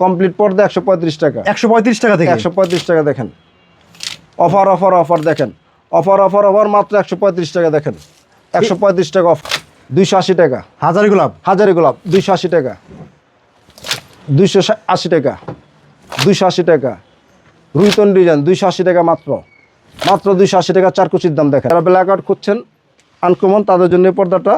Complete পর্দা একশো পঁয়ত্রিশ টাকা। একশো পঁয়ত্রিশ টাকা থেকে? একশো পঁয়ত্রিশ টাকা দেখেন। অফার অফার অফার দেখেন। অফার অফার অফার মাত্র একশো পঁয়ত্রিশ টাকা দেখেন। একশো পঁয়ত্রিশ টাকা অফার। দুইশো আশি টাকা। হাজারি গোলাপ? হাজারি গোলাপ দুইশো আশি টাকা। দুইশো আশি টাকা। দুইশো আশি টাকা। রুইতন ডিজাইন দুইশো আশি টাকা মাত্র। মাত্র দুইশো আশি টাকা চার কুচির দাম দেখেন। যারা ব্ল্যাক আউট খুঁজছেন আনকমন তাদের জন্য পর্দাটা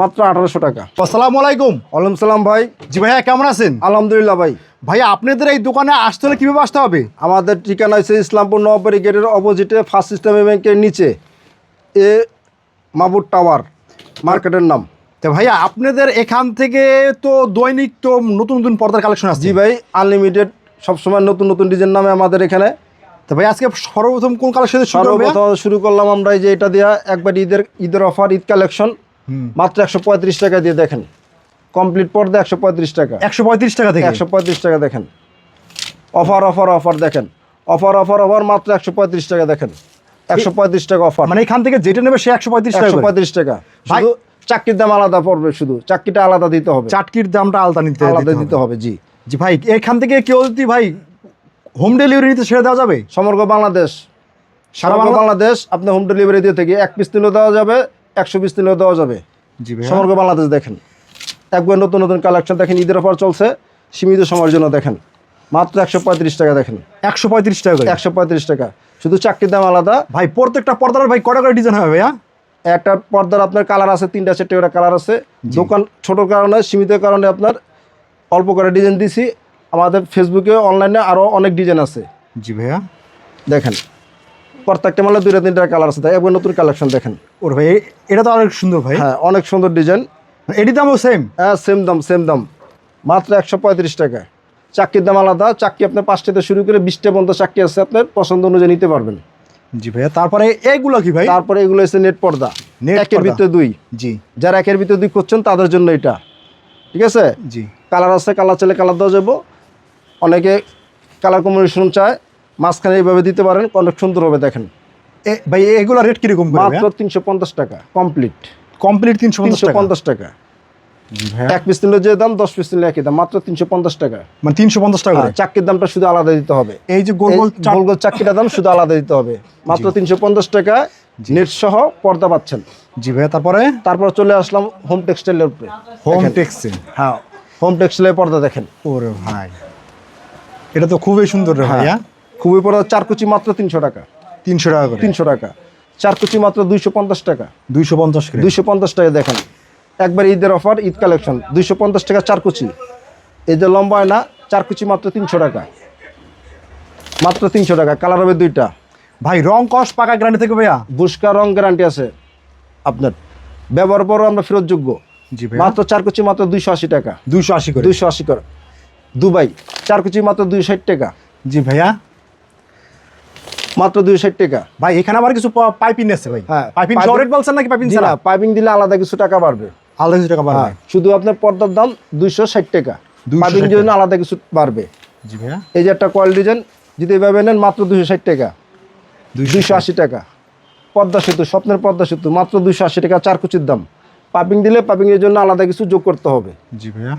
মাত্র আঠারোশো টাকা। আসসালামু আলাইকুম। ওয়ালাইকুম সালাম ভাই। জি ভাইয়া কেমন আছেন? আলহামদুলিল্লাহ ভাই। ভাইয়া আপনাদের এই দোকানে আসতে হলে কীভাবে আসতে হবে? আমাদের ঠিকানা হচ্ছে ইসলামপুর নবাবাড়ি গেটের অপোজিটে ফার্স্ট ইসলামী ব্যাংকের নিচে এ মাবুর টাওয়ার মার্কেটের নাম। তো ভাইয়া আপনাদের এখান থেকে তো দৈনিক তো নতুন নতুন পর্দার কালেকশন আছে। জি ভাই আনলিমিটেড সবসময় নতুন নতুন ডিজাইন নামে আমাদের এখানে। তো ভাই আজকে সর্বপ্রথম কোন কালেকশন সর্বপ্রথম শুরু করলাম আমরা এই যে এটা দেওয়া একবার ঈদের ঈদের অফার ঈদ কালেকশন মাত্র একশো পঁয়ত্রিশ টাকা দিয়ে দেখেন। কমপ্লিট পর্দা একশো পঁয়ত্রিশ টাকা। একশো পঁয়ত্রিশ টাকা থেকে? একশো পঁয়ত্রিশ টাকা দেখেন। অফার অফার অফার দেখেন। অফার অফার অফার মাত্র একশো পঁয়ত্রিশ টাকা দেখেন। একশো পঁয়ত্রিশ টাকা অফার। মানে এখান থেকে যেটা নেবে সে একশো পঁয়ত্রিশ টাকা একশো পঁয়ত্রিশ টাকা। শুধু চাকরির দাম আলাদা পড়বে শুধু। চাকরিটা আলাদা দিতে হবে। চাটকির দামটা আলাদা নিতে আলাদা দিতে হবে। জি। জি ভাই এখান থেকে কেউ যদি ভাই হোম ডেলিভারি নিতে ছেড়ে দেওয়া যাবে? সমগ্র বাংলাদেশ। সারা বাংলাদেশ আপনি হোম ডেলিভারি দিয়ে থেকে এক পিস নিলেও দেওয়া যাবে। একশো পিস নিলেও দেওয়া যাবে। জি ভাই সমগ্র বাংলাদেশ দেখেন। একবার নতুন নতুন কালেকশন দেখেন ঈদের অফার চলছে সীমিত সময়ের জন্য দেখেন। মাত্র একশো পঁয়ত্রিশ টাকা দেখেন। একশো পঁয়ত্রিশ টাকা একশো পঁয়ত্রিশ টাকা। শুধু চাকরির দাম আলাদা। ভাই প্রত্যেকটা পর্দার ভাই কটা করে ডিজাইন হবে ভাইয়া? একটা পর্দার আপনার কালার আছে তিনটা চারটে করে কালার আছে। দোকান ছোট কারণে সীমিত কারণে আপনার অল্প করে ডিজাইন দিছি। আমাদের ফেসবুকে অনলাইনে আরও অনেক ডিজাইন আছে। জি ভাইয়া। দেখেন। প্রত্যেকটা মালে দুইটা তিনটা কালার আছে তাই একবার নতুন কালেকশন দেখেন। ওর ভাই এটা তো অনেক সুন্দর ভাই। হ্যাঁ অনেক সুন্দর ডিজাইন এটির দামও সেম হ্যাঁ সেম দাম সেম দাম। মাত্র একশো পঁয়ত্রিশ টাকা। চাকরির দাম আলাদা চাকরি আপনার পাঁচটাতে শুরু করে বিশটা পর্যন্ত চাকরি আছে আপনার পছন্দ অনুযায়ী নিতে পারবেন। জি ভাইয়া তারপরে এইগুলো কি ভাই? তারপরে এগুলো হচ্ছে নেট পর্দা। নেট একের ভিতরে দুই। জি। যারা একের ভিতরে দুই করছেন তাদের জন্য এটা। ঠিক আছে? জি। কালার আছে কালার চাইলে কালার দেওয়া যাব। অনেকে কালার কম্বিনেশন চায়। মাঝখানে এইভাবে দিতে পারেন অনেক সুন্দর হবে দেখেন। ভাই এগুলো রেট কীরকম মাত্র তিনশো পঞ্চাশ টাকা কমপ্লিট কমপ্লিট তিনশো পঞ্চাশ টাকা? এক পিস নিলে যে দাম দশ পিস নিলে একই দাম মাত্র তিনশো পঞ্চাশ টাকা। মানে তিনশো পঞ্চাশ টাকা করে? হ্যাঁ, চাকরির দামটা শুধু আলাদা দিতে হবে। এই যে গোল গোল গোল গোল চাকরিটার দাম শুধু আলাদা দিতে হবে। মাত্র তিনশো পঞ্চাশ টাকা নেট সহ পর্দা পাচ্ছেন। জি ভাইয়া তারপরে? তারপর চলে আসলাম হোম টেক্সটাইলের উপরে। হোম। টেক্সটাইল হ্যাঁ। হোম টেক্সটাইলের পর্দা দেখেন। ওরে ভাই। এটা তো খুবই সুন্দর রে ভাইয়া। খুবই পর্দা চার কুচি মাত্র তিনশো টাকা। তিনশো টাকা করে। তিনশো টাকা। চার কুচি মাত্র দুইশো পঞ্চাশ টাকা। দুইশো পঞ্চাশ করে। দুইশো পঞ্চাশ টাকা দেখেন। একবার ঈদের অফার ঈদ কালেকশন। দুইশো পঞ্চাশ টাকা চার কুচি এই যে লম্বা হয় না চার কুচি মাত্র তিনশো টাকা। মাত্র তিনশো টাকা কালার হবে দুইটা। ভাই রং কস পাকা গ্যারান্টি থেকে ভাইয়া? বুস্কা রং গ্যারান্টি আছে। আপনার ব্যবহার পরও আমরা ফেরতযোগ্য। জি মাত্র চার কুচি মাত্র দুইশো আশি টাকা। দুইশো আশি করে। দুইশো আশি করে। দুবাই চার কুচি মাত্র দুইশো ষাট টাকা। জি ভাইয়া। মাত্র দুইশো ষাট টাকা। ভাই এখানে আবার কিছু পাইপিং আছে ভাই। হ্যাঁ, পাইপিং piping- সহ রেট বলছেন নাকি পাইপিং ছাড়া? পাইপিং দিলে আলাদা কিছু টাকা বাড়বে। আলাদা কিছু টাকা বাড়বে। হ্যাঁ শুধু আপনার পর্দার দাম দুইশো ষাট টাকা। পাইপিং জন্য আলাদা কিছু বাড়বে। জি ভাইয়া। এই যে একটা কয়েল ডিজাইন যদি এভাবে নেন মাত্র দুইশো ষাট টাকা। দুইশো আশি টাকা। পদ্মা সেতু স্বপ্নের পদ্মা সেতু মাত্র দুইশো আশি টাকা চার কুচির দাম। পাইপিং দিলে পাইপিং এর জন্য আলাদা কিছু যোগ করতে হবে। জি ভাইয়া।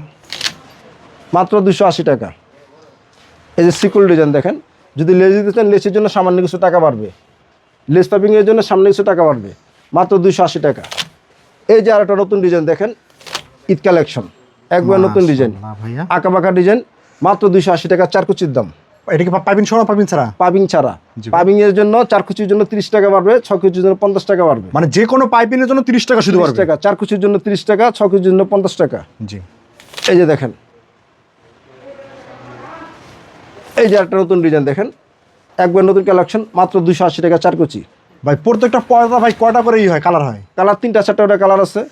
মাত্র দুশো আশি টাকা। এই যে সিকুল ডিজাইন দেখেন। যদি লেস দিতে চান লেসের জন্য সামান্য কিছু টাকা বাড়বে। লেস পাইপিংয়ের জন্য সামনে কিছু টাকা বাড়বে। মাত্র দুশো আশি টাকা। এই যে আরেকটা নতুন ডিজাইন দেখেন ঈদ কালেকশন। একবার নতুন ডিজাইন। আঁকা বাঁকা ডিজাইন মাত্র দুশো আশি টাকা চার কুচির দাম। এটা কি পাইপিং সহ পাইপিং ছাড়া? পাবিং ছাড়া। পাবিং এর জন্য চার কুচির জন্য তিরিশ টাকা বাড়বে ছ কুচির জন্য পঞ্চাশ টাকা বাড়বে। মানে যে কোনো পাইপিংয়ের জন্য তিরিশ টাকা শুধু 30 টাকা চার কুচির জন্য তিরিশ টাকা ছ কুচির জন্য পঞ্চাশ টাকা। জি। এই যে দেখেন এই যে একটা নতুন ডিজাইন দেখেন একবার নতুন কালেকশন মাত্র দুশো আশি টাকা চার কুচি। ভাই প্রত্যেকটা পর্দা ভাই কয়টা করে ই হয় কালার হয়? কালার তিনটা চারটা করে কালার আছে।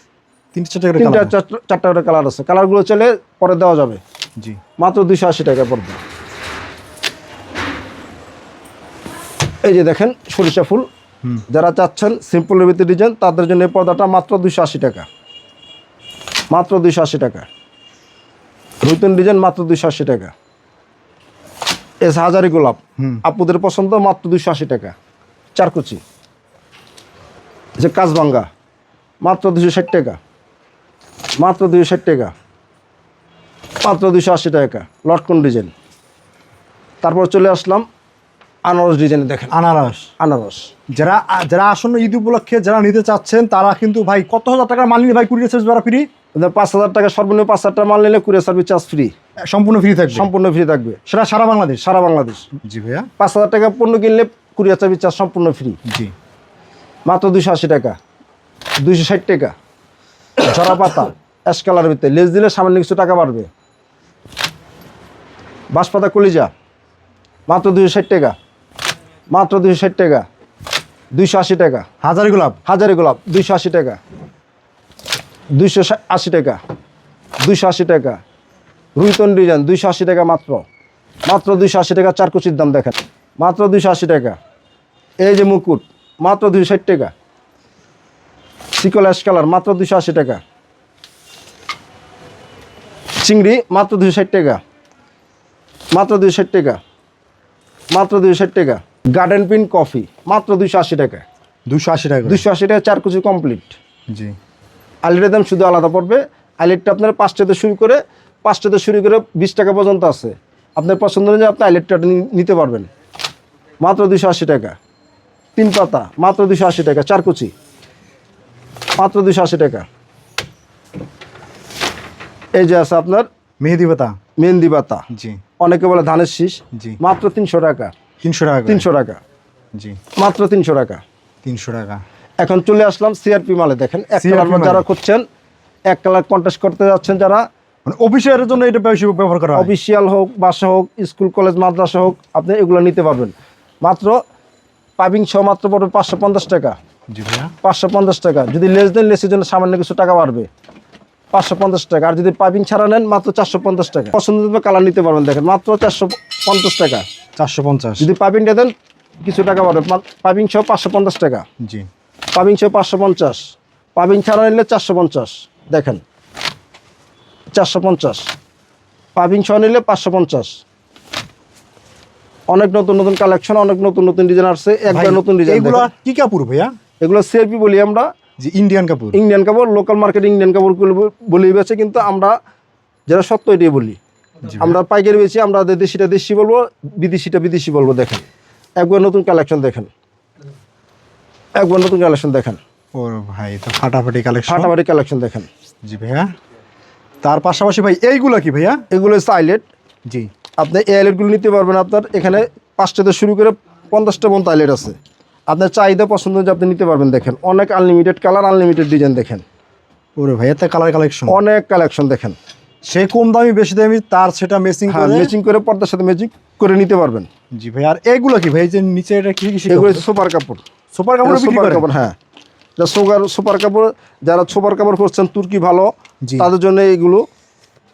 তিনটা চারটা তিনটা চারটা- করে কালার আছে। কালারগুলো চলে পরে দেওয়া যাবে। জি। মাত্র দুশো আশি টাকা পড়বে। এই যে দেখেন সরিষা ফুল। যারা চাচ্ছেন সিম্পলের ভিতরে ডিজাইন তাদের জন্য এই পর্দাটা মাত্র দুশো আশি টাকা। মাত্র দুশো আশি টাকা। নতুন ডিজাইন মাত্র দুশো আশি টাকা। এস হাজারি গোলাপ। আপুদের পছন্দ মাত্র দুশো আশি টাকা। চারকুচি। যে কাজবাঙ্গা মাত্র দুশো ষাট টাকা। মাত্র দুশো ষাট টাকা। মাত্র দুশো আশি টাকা। লটকন ডিজাইন। তারপর চলে আসলাম আনারস ডিজাইনে দেখেন। আনারস। আনারস। যারা যারা আসন্ন ঈদ উপলক্ষে যারা নিতে চাচ্ছেন তারা কিন্তু ভাই কত হাজার টাকার মাল নিলে ভাই কুড়ি সার্ভিস ভাড়া ফ্রি পাঁচ হাজার টাকা সর্বনিম্ন পাঁচ হাজার টাকা মাল নিলে কুরিয়ার সার্ভিস চার্জ ফ্রি সম্পূর্ণ ফ্রি থাকবে? সম্পূর্ণ ফ্রি থাকবে। সেটা সারা বাংলাদেশ? সারা বাংলাদেশ। জি ভাইয়া। পাঁচ হাজার টাকা পণ্য কিনলে কুরিয়ার সার্ভিস চার্জ সম্পূর্ণ ফ্রি জি। মাত্র দুশো আশি টাকা। দুশো ষাট টাকা। ঝরা পাতা অ্যাশ কালারের ভিতরে। লেজ দিলে সামান্য কিছু টাকা বাড়বে। বাঁশপাতা কলিজা মাত্র দুশো ষাট টাকা। মাত্র দুশো ষাট টাকা। দুইশো আশি টাকা। হাজারি গোলাপ? হাজারি গোলাপ দুইশো আশি টাকা। দুইশো আশি টাকা দুইশো আশি টাকা। রুইতন ডিজাইন দুইশো আশি টাকা মাত্র। মাত্র দুইশো আশি টাকা চার কুচির দাম দেখেন। মাত্র দুইশো আশি টাকা। এই যে মুকুট মাত্র দুইশো ষাট টাকা। সিকল অ্যাশ কালার মাত্র দুইশো আশি টাকা। চিংড়ি মাত্র দুইশো ষাট টাকা। মাত্র দুইশো ষাট টাকা। মাত্র দুইশো ষাট টাকা। গার্ডেন পিন কফি মাত্র দুইশো আশি টাকা। দুশো আশি টাকা দুশো আশি টাকা চার কুচি কমপ্লিট জি। আলিটের দাম শুধু আলাদা পড়বে। আইলেটটা আপনার পাঁচটাতে শুরু করে পাঁচটাতে শুরু করে বিশ টাকা পর্যন্ত আছে। আপনার পছন্দ অনুযায়ী আপনি আইলেটটা নিতে পারবেন। মাত্র দুশো আশি টাকা। তিন পাতা মাত্র দুশো আশি টাকা। চার কুচি। মাত্র দুশো আশি টাকা। এই যে আছে আপনার মেহেদি পাতা। মেহেন্দি পাতা। জি। অনেকে বলে ধানের শীষ। জি। মাত্র তিনশো টাকা। তিনশো টাকা তিনশো টাকা। জি। মাত্র তিনশো টাকা। তিনশো টাকা। এখন চলে আসলাম সিআরপি মালে। দেখেন এক কালার যারা করছেন এক কালার কন্টেস্ট করতে যাচ্ছেন যারা মানে অফিসের জন্য এটা বেশি ব্যবহার করা অফিসিয়াল হোক বাসা হোক স্কুল কলেজ মাদ্রাসা হোক আপনি এগুলো নিতে পারবেন। মাত্র পাইপিং সহ মাত্র পড়বে পাঁচশো পঞ্চাশ টাকা। পাঁচশো পঞ্চাশ টাকা। যদি লেস দেন লেসের জন্য সামান্য কিছু টাকা বাড়বে। পাঁচশো পঞ্চাশ টাকা। আর যদি পাইপিং ছাড়া নেন মাত্র চারশো পঞ্চাশ টাকা। পছন্দ কালার নিতে পারবেন দেখেন মাত্র চারশো পঞ্চাশ টাকা। চারশো পঞ্চাশ। যদি পাইপিংটা দেন কিছু টাকা বাড়বে। পাইপিং সহ পাঁচশো পঞ্চাশ টাকা। জি। পাবিং সহ পাঁচশো পঞ্চাশ পাবিং ছাড়া নিলে চারশো পঞ্চাশ দেখেন। চারশো পঞ্চাশ পাবিং সহ নিলে পাঁচশো পঞ্চাশ। অনেক নতুন নতুন কালেকশন অনেক নতুন নতুন ডিজাইন আসছে একবার নতুন ডিজাইন এইগুলা কি কাপড় ভাইয়া? এগুলো সিআরপি বলি আমরা। যে ইন্ডিয়ান কাপড়। ইন্ডিয়ান কাপড় লোকাল মার্কেট ইন্ডিয়ান কাপড় বলি বেছে কিন্তু আমরা যারা সত্য এটাই বলি আমরা পাইকারি বেশি আমরা দেশিটা দেশি বলব বিদেশিটা বিদেশি বলব দেখেন। একবার নতুন কালেকশন দেখেন। একবার নতুন কালেকশন দেখেন। ও ভাই তো ফাটাফাটি কালেকশন ফাটাফাটি কালেকশন দেখেন। জি ভাইয়া। তার পাশাপাশি ভাই এইগুলা কি ভাইয়া? এগুলো আইলেট জি। আপনি এই আইলেটগুলো নিতে পারবেন আপনার এখানে পাঁচটাতে শুরু করে পঞ্চাশটা পর্যন্ত আইলেট আছে। আপনার চাহিদা পছন্দ অনুযায়ী আপনি নিতে পারবেন দেখেন। অনেক আনলিমিটেড কালার আনলিমিটেড ডিজাইন দেখেন। ওরে ভাইয়া তা কালার কালেকশন অনেক কালেকশন দেখেন। সে কম দামি বেশি দামি তার সেটা মেসিং হ্যাঁ করে ম্যাচিং করে পর্দার সাথে ম্যাচিং করে নিতে পারবেন। জি ভাই আর এইগুলা কি ভাই যে নিচে এটা কি কি এগুলো সুপার কাপড়। সুপার কাপড় সুপার কাপড় হ্যাঁ। সুগার সুপার কাপড় যারা সুপার কাপড় করছেন তুর্কি ভালো জি। তাদের জন্য এইগুলো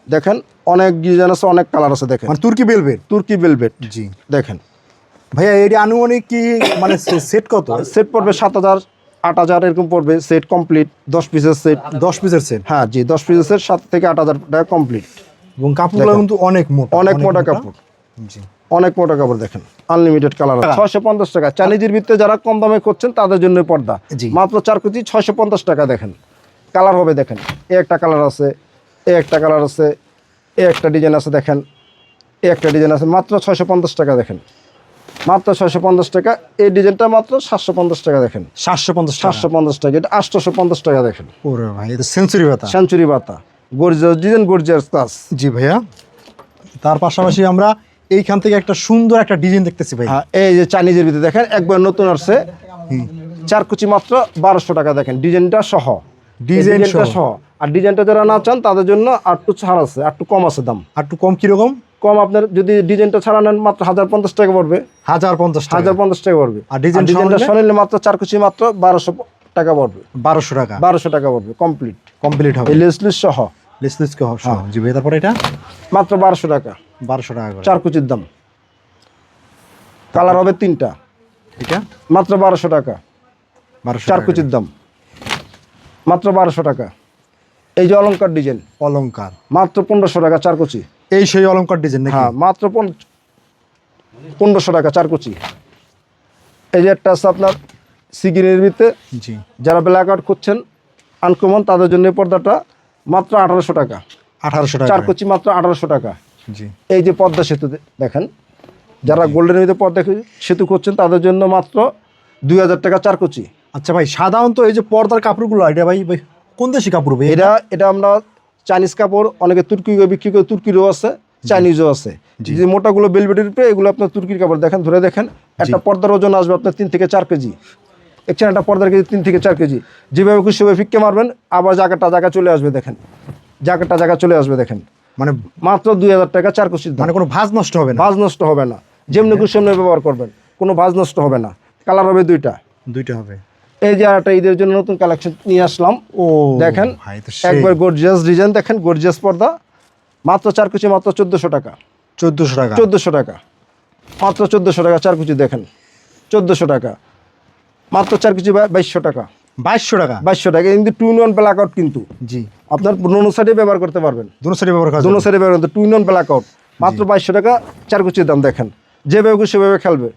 দেখেন অনেক ডিজাইন আছে অনেক কালার আছে দেখেন। মানে তুর্কি বেলভেট তুর্কি বেলভেট জি। দেখেন। ভাইয়া এটি আনুমানিক কি মানে সেট কত? সেট পড়বে সাত হাজার আট হাজার এরকম পড়বে সেট কমপ্লিট দশ পিসের সেট দশ পিসের সেট হ্যাঁ জি দশ পিসের সেট সাত থেকে আট হাজার টাকা কমপ্লিট এবং কাপড়গুলো কিন্তু অনেক মোটা অনেক মোটা। কাপড়। জি। অনেক মোটা কাপড় দেখেন আনলিমিটেড কালার ছয়শো পঞ্চাশ টাকা। চাইনিজের ভিত্তিতে যারা কম দামে করছেন তাদের জন্য পর্দা। মাত্র চার কেজি ছয়শো পঞ্চাশ টাকা দেখেন। কালার হবে দেখেন এ একটা কালার আছে এ একটা কালার আছে এ একটা ডিজাইন আছে দেখেন এ একটা ডিজাইন আছে। মাত্র ছয়শো পঞ্চাশ টাকা দেখেন। মাত্র ছয়শো পঞ্চাশ টাকা এই ডিজাইনটা মাত্র সাতশো পঞ্চাশ টাকা দেখেন। সাতশো পঞ্চাশ সাতশো পঞ্চাশ টাকা এটা আটশোশো পঞ্চাশ টাকা দেখেন। ওরে ভাই এটা সেঞ্চুরি ভাতা সেঞ্চুরি বাতা গর্জিয়াস ডিজাইন গর্জিয়াস কাজ। জি ভাইয়া তার পাশাপাশি আমরা এইখান থেকে একটা সুন্দর একটা ডিজাইন দেখতেছি ভাই। হ্যাঁ এই যে চাইনিজের ভিতরে দেখেন একবার নতুন আসছে। চার কুচি মাত্র বারোশো টাকা দেখেন ডিজাইনটা সহ। ডিজাইনটা সহ। আর ডিজাইনটা যারা না চান তাদের জন্য আর একটু ছাড় আছে আর একটু কম আছে দাম। আর একটু কম কীরকম? কম আপনার যদি ডিজাইনটা ছাড়া নেন মাত্র হাজার পঞ্চাশ টাকা পড়বে। হাজার পঞ্চাশ হাজার পঞ্চাশ টাকা পড়বে। আর ডিজাইন ডিজাইনটা সরাইলে মাত্র চার কুচি মাত্র বারোশো টাকা পড়বে। বারোশো টাকা। বারোশো টাকা পড়বে কমপ্লিট কমপ্লিট হবে। লেসলিস সহ। লিস লিস হ্যাঁ। জি ভাই তারপরে এটা? মাত্র বারোশো টাকা। বারোশো টাকা করে। চার কুচির দাম। কালার হবে তিনটা। এটা মাত্র বারোশো টাকা। বারোশো চার কুচির দাম। মাত্র বারোশো টাকা। এই যে অলংকার ডিজাইন। অলংকার। মাত্র পনেরোশো টাকা চার কুচি। এই সেই অলংকার ডিজাইন হ্যাঁ মাত্র পনেরোশো টাকা চার কুচি। এই যে একটা আছে আপনার সিগিনের ভিতরে। জি। যারা ব্ল্যাক আউট করছেন আনকমন তাদের জন্য পর্দাটা মাত্র আঠারোশো টাকা। আঠারোশো টাকা। চার কুচি মাত্র আঠারোশো টাকা। জি। এই যে পদ্মা সেতু দেখেন যারা গোল্ডেন ভিতরে পদ্মা সেতু করছেন তাদের জন্য মাত্র দুই হাজার টাকা চার কুচি। আচ্ছা ভাই সাধারণত এই যে পর্দার কাপড়গুলো এটা ভাই ভাই কোন দেশি কাপড় ভাই? এটা এটা আমরা চাইনিজ কাপড় অনেকে তুর্কি বিক্রি করে তুর্কিরও আছে চাইনিজও আছে। যে মোটাগুলো বেলবেটের উপরে এগুলো আপনার তুর্কির কাপড়। দেখেন ধরে দেখেন একটা পর্দার ওজন আসবে আপনার তিন থেকে চার কেজি। দেখছেন একটা পর্দার কেজি তিন থেকে চার কেজি। যেভাবে খুশি সেভাবে ফিক্কে মারবেন আবার জায়গাটা জায়গা চলে আসবে দেখেন। জায়গাটা জায়গা চলে আসবে দেখেন। মানে মাত্র দুই হাজার টাকা চার কুচির মানে কোনো ভাঁজ নষ্ট হবে না? ভাজ নষ্ট হবে না। যেমনি খুশি সেমনি ব্যবহার করবেন। কোনো ভাজ নষ্ট হবে না। কালার হবে দুইটা। দুইটা হবে। এই যে একটা ঈদের জন্য নতুন কালেকশন নিয়ে আসলাম। ও দেখেন একবার গর্জিয়াস ডিজাইন দেখেন গর্জিয়াস পর্দা। মাত্র চার কুচি মাত্র চোদ্দোশো টাকা। চোদ্দোশো টাকা। চোদ্দোশো টাকা। মাত্র চোদ্দোশো টাকা চার কুচি দেখেন। চোদ্দোশো টাকা। মাত্র চার কুচি বাইশশো টাকা। বাইশশো টাকা? বাইশশো টাকা। কিন্তু two in one blackout কিন্তু। জি। আপনার দোনো সাইডে ব্যবহার করতে পারবেন। দুনো সাইডে ব্যবহার করা দোনো সাইডে ব্যবহার করতে two in one blackout মাত্র বাইশশো টাকা চার কুচির দাম দেখেন। যেভাবে খুশি সেভাবে খেলবে।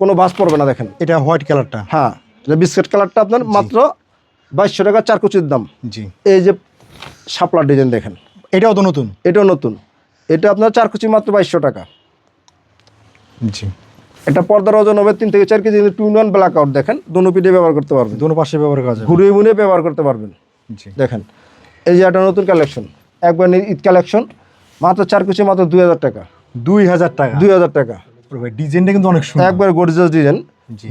কোনো বাস পড়বে না দেখেন। এটা হোয়াইট কালারটা হ্যাঁ এটা বিস্কিট কালারটা আপনার মাত্র বাইশশো টাকা চার কুচির দাম। জি। এই যে শাপলার ডিজাইন দেখেন। এটাও তো নতুন? এটাও নতুন। এটা আপনার চার কুচি মাত্র বাইশশো টাকা। জি। এটা পর্দার ওজন হবে তিন থেকে চার KG two one blackout দেখেন দোনো পিঠে ব্যবহার করতে পারবেন। দুনো পাশে ব্যবহার করা যাবে। ঘুরিয়ে মুড়িয়ে ব্যবহার করতে পারবেন। জি। দেখেন এই যে একটা নতুন কালেকশন একবার ঈদ কালেকশন মাত্র চার কুচি মাত্র দুই হাজার টাকা। দুই হাজার টাকা। দুই হাজার টাকা। ডিজাইনটা কিন্তু অনেক সুন্দর। একবার গর্জিয়াস ডিজাইন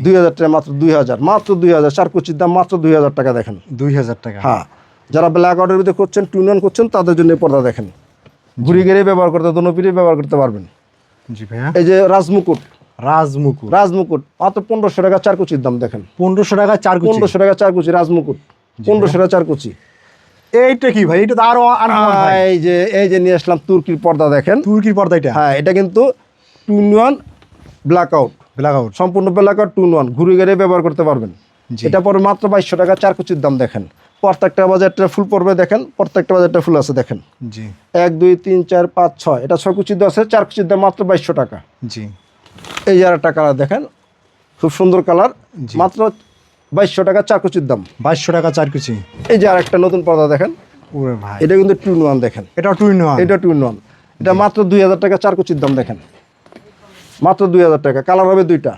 দুই হাজার টাকা মাত্র দুই হাজার মাত্র দুই হাজার চার কুচির দাম মাত্র দুই হাজার টাকা দেখেন। দুই হাজার টাকা। হ্যাঁ যারা ব্ল্যাক আউটের ভিতরে করছেন টু ওয়ান করছেন তাদের জন্য পর্দা দেখেন। ঘুরি গেড়ে ব্যবহার করতে দোনো পিঠে ব্যবহার করতে পারবেন। জি ভাইয়া। এই যে রাজমুকুট রাজমুকুট। রাজমুকুট। মাত্র পনেরোশো টাকা চার কুচির দাম দেখেন। পনেরোশো টাকা চার পনেরোশো টাকা চার কুচি রাজমুকুট পনেরোশো টাকা চার কুচি এইটা কি ভাই? এটা তো আরও এই যে এই যে নিয়ে আসলাম তুর্কির পর্দা দেখেন। তুর্কির পর্দা এটা? হ্যাঁ এটা কিন্তু two one blackout blackout সম্পূর্ণ ব্ল্যাক আউট টু ওয়ান। ঘুরে গেড়ে ব্যবহার করতে পারবেন। এটা পরে মাত্র বাইশশো টাকা চার কুচির দাম দেখেন। প্রত্যেকটা বাজারটা ফুল পড়বে দেখেন। প্রত্যেকটা বাজারটা ফুল আছে দেখেন। জি। এক দুই তিন চার পাঁচ ছয়। এটা ছয় কুচির আছে চার কুচির দাম মাত্র বাইশশো টাকা। জি। এই যে আর একটা কালার দেখেন। খুব সুন্দর কালার মাত্র বাইশশো টাকা চার কুচির দাম। বাইশশো টাকা চার কুচি। এই যে আর একটা নতুন পর্দা দেখেন। ওরে ভাই। এটা কিন্তু টু ওয়ান দেখেন। এটা টু ইন ওয়ান এটা টু ওয়ান এটা মাত্র দুই হাজার টাকা চার কুচির দাম দেখেন। মাত্র দুই হাজার টাকা। কালার হবে দুইটা।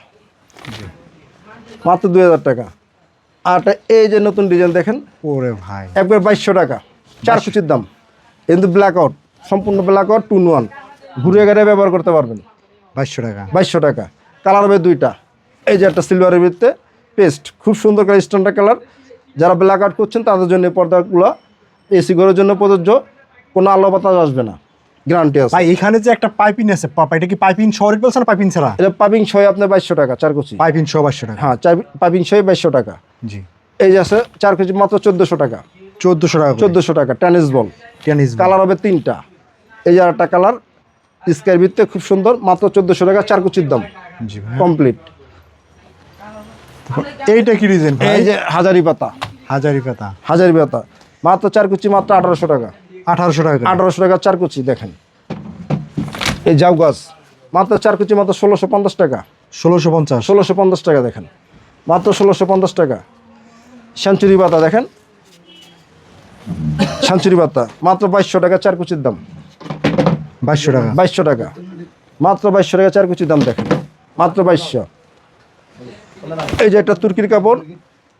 মাত্র দুই হাজার টাকা। আর এই যে নতুন ডিজাইন দেখেন। ওরে ভাই। একবার বাইশশো টাকা। চার কুচির দাম। কিন্তু ব্ল্যাক আউট সম্পূর্ণ ব্ল্যাক আউট টু ওয়ান ঘুরে গেড়ে ব্যবহার করতে পারবেন। বাইশশো টাকা বাইশশো টাকা। কালার হবে দুইটা। এই যে একটা সিলভারের ভিত্তিতে পেস্ট খুব সুন্দর করে স্ট্যান্ডার্ড কালার যারা ব্ল্যাক আউট করছেন তাদের জন্য পর্দাগুলো এসি ঘরের জন্য প্রযোজ্য। কোনো আলো বাতাস আসবে না। গ্যারান্টি আছে। ভাই এখানে যে একটা পাইপিং আছে পাপা এটা কি পাইপিং শহরের বলছে না পাইপিং ছাড়া? এটা পাবিং ছয় আপনার বাইশশো টাকা চার কুচি। পাইপিং সহ বাইশশো টাকা। হ্যাঁ চার পাবিং ছয় বাইশশো টাকা। জি। এই যে আছে চার কেজি মাত্র চোদ্দোশো টাকা। চোদ্দোশো টাকা চোদ্দ চোদ্দোশো টাকা টেনিস বল টেনিস কালার হবে তিনটা। এই যে একটা কালার স্কাই ভিত্তে খুব সুন্দর মাত্র চোদ্দোশো টাকা চার কুচির দাম। কমপ্লিট এইটা কি ডিজাইন ভাই? এই যে হাজারি পাতা। হাজারি পাতা। হাজারি পাতা। মাত্র চার কুচি মাত্র আঠারোশো টাকা। আঠারোশো টাকা আঠারোশো টাকা চার কুচি দেখেন। এই জাউ গাছ। মাত্র চার কুচি মাত্র ষোলোশো পঞ্চাশ টাকা। ষোলোশো পঞ্চাশ। ষোলোশো পঞ্চাশ টাকা দেখেন। মাত্র ষোলোশো পঞ্চাশ টাকা। সেঞ্চুরি পাতা দেখেন। সেঞ্চুরি পাতা। মাত্র বাইশশো টাকা চার কুচির দাম। বাইশশো টাকা। বাইশশো টাকা। মাত্র বাইশশো টাকা, চার কুচির দাম দেখেন। মাত্র বাইশশো। এই যে একটা তুর্কির কাপড়,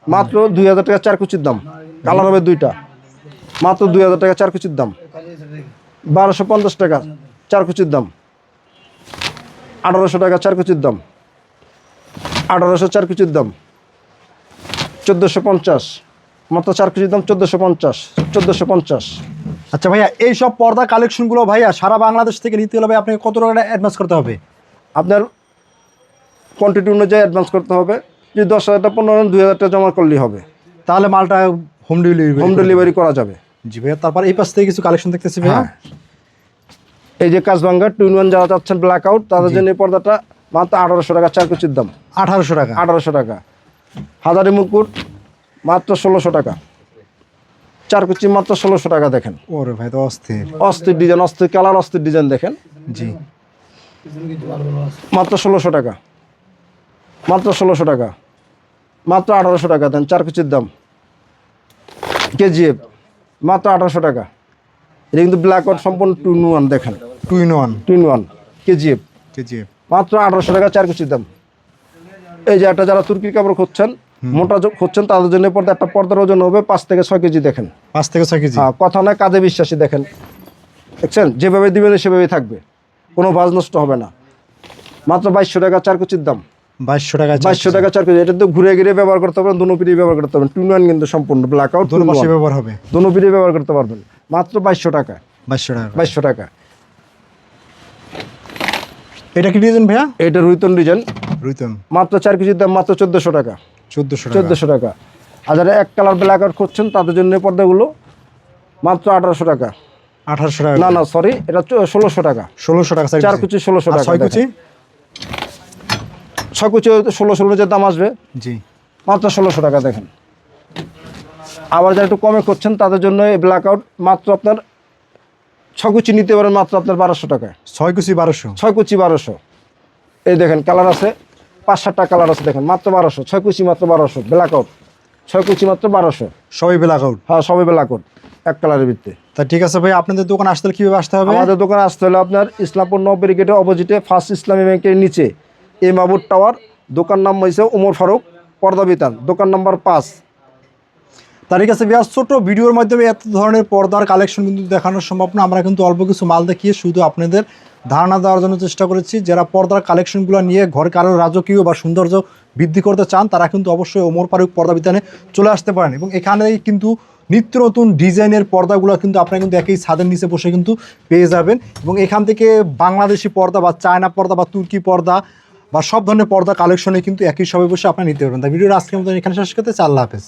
মাত্র দুই হাজার টাকা, চার কুচির দাম। কালার হবে দুইটা। মাত্র দুই হাজার টাকা, চার কুচির দাম। বারোশো পঞ্চাশ টাকা, চার কুচির দাম। আঠারোশো টাকা, চার কুচির দাম। আঠারোশো, চার কুচির দাম। চোদ্দোশো পঞ্চাশ। মাত্র চার কুচির দাম, চোদ্দোশো পঞ্চাশ। চোদ্দোশো পঞ্চাশ। আচ্ছা ভাইয়া এই সব পর্দা কালেকশনগুলো ভাইয়া সারা বাংলাদেশ থেকে নিতে হলে ভাই আপনাকে কত টাকা অ্যাডভান্স করতে হবে? আপনার কোয়ান্টিটি অনুযায়ী অ্যাডভান্স করতে হবে। যে দশ হাজারটা পনেরো দুই হাজারটা জমা করলেই হবে। তাহলে মালটা হোম ডেলিভারি হোম ডেলিভারি করা যাবে। জি ভাইয়া তারপর এই পাশ থেকে কিছু কালেকশন দেখতেছি ভাইয়া। হ্যাঁ। এই যে কাজবাঙ্গা টু ওয়ান যারা চাচ্ছেন ব্ল্যাক আউট তাদের জন্য এই পর্দাটা মাত্র আঠারোশো টাকা চার কুচির দাম। আঠারোশো টাকা। আঠারোশো টাকা। হাজারি মুকুট মাত্র ষোলোশো টাকা। চার কুচি মাত্র ষোলোশো টাকা দেখেন। ওরে ভাই তো অস্থির। অস্থির ডিজাইন অস্থির কালার অস্থির ডিজাইন দেখেন। জি। মাত্র ষোলোশো টাকা। মাত্র ষোলোশো টাকা। মাত্র আঠারোশো টাকা দেন চার কুচির দাম। কেজিএফ মাত্র আঠারোশো টাকা। এটা কিন্তু ব্ল্যাক আউট সম্পূর্ণ টু ইন ওয়ান দেখেন। Two in one two in one KGF. KGF. মাত্র আঠারোশো টাকা চার কুচির দাম। এই যে একটা যারা তুর্কির কাপড় খুঁজছেন মোটা খুঁজছেন তাদের জন্য পর্দা একটা পর্দার ওজন হবে পাঁচ থেকে ছয় কেজি দেখেন। পাঁচ থেকে ছয় কেজি? হ্যাঁ কথা নয় কাজে বিশ্বাসী দেখেন। দেখছেন? যেভাবে দিবেন সেভাবেই থাকবে। কোনো ভাজ নষ্ট হবে না। মাত্র বাইশশো টাকা চার কুচির দাম। বাইশশো টাকা বাইশশো টাকা চার কেজি এটা তো ঘুরে ঘিরে ব্যবহার করতে পারবেন দুনো পিড়ি ব্যবহার করতে পারবেন। টু ওয়ান কিন্তু সম্পূর্ণ ব্ল্যাক আউট দুটো পাশে ব্যবহার হবে। দুনো পিড়ি ব্যবহার করতে পারবেন। মাত্র বাইশশো টাকা। বাইশশো টাকা। বাইশশো টাকা। এটা কি ডিজাইন ভাইয়া? এটা রুইতন ডিজাইন রুইতন। মাত্র চার কেজির দাম মাত্র চোদ্দোশো টাকা। চোদ্দোশো টাকা। আর যারা এক কালার ব্ল্যাক আউট করছেন তাদের জন্য পর্দাগুলো মাত্র আঠারোশো টাকা। আঠারোশো টাকা না না সরি এটা ষোলোশো টাকা। ষোলোশো টাকা চার কুচি ষোলোশো টাকা ছয় কুচি? ছয় কুচি ষোলো ষোলো যে দাম আসবে। জি। মাত্র ষোলোশো টাকা দেখেন। আবার যারা একটু কমে করছেন তাদের জন্য এই ব্ল্যাক আউট মাত্র আপনার ছয় কুচি নিতে পারেন মাত্র আপনার বারোশো টাকা ছয় কুচি বারোশো। ছয় কুচি বারোশো। এই দেখেন কালার আছে। পাঁচ সাতটা কালার আছে দেখেন মাত্র বারোশো ছয় কুচি মাত্র বারোশো ব্ল্যাক আউট ছয় কুচি মাত্র বারোশো। সবই ব্ল্যাক আউট হ্যাঁ সবই ব্ল্যাক আউট এক কালারের ভিত্তি তা ঠিক আছে ভাই আপনাদের দোকান আসতে হলে কীভাবে আসতে হবে? আমাদের দোকান আসতে হলে আপনার ইসলামপুর নব গেটের অপোজিটে ফার্স্ট ইসলামী ব্যাংকের নিচে এ মাবুর টাওয়ার দোকান নাম হয়েছে ওমর ফারুক পর্দা বিতান দোকান নাম্বার পাঁচ। তার ঠিক আছে বিয়াস ছোট ভিডিওর মাধ্যমে এত ধরনের পর্দার কালেকশন কিন্তু দেখানো সম্ভব না। আমরা কিন্তু অল্প কিছু মাল দেখিয়ে শুধু আপনাদের ধারণা দেওয়ার জন্য চেষ্টা করেছি। যারা পর্দার কালেকশনগুলো নিয়ে ঘর কারও রাজকীয় বা সৌন্দর্য বৃদ্ধি করতে চান, তারা কিন্তু অবশ্যই ওমর ফারুক পর্দা বিতানে চলে আসতে পারেন এবং এখানেই কিন্তু নিত্য নতুন ডিজাইনের পর্দাগুলো কিন্তু আপনারা কিন্তু একই ছাদের নিচে বসে কিন্তু পেয়ে যাবেন এবং এখান থেকে বাংলাদেশি পর্দা বা চায়না পর্দা বা তুর্কি পর্দা বা সব ধরনের পর্দা কালেকশনে কিন্তু একই সবে বসে আপনারা নিতে পারবেন। তাই ভিডিওর আজকে মতো এখানে শেষ করতে চাই। আল্লাহ হাফেজ।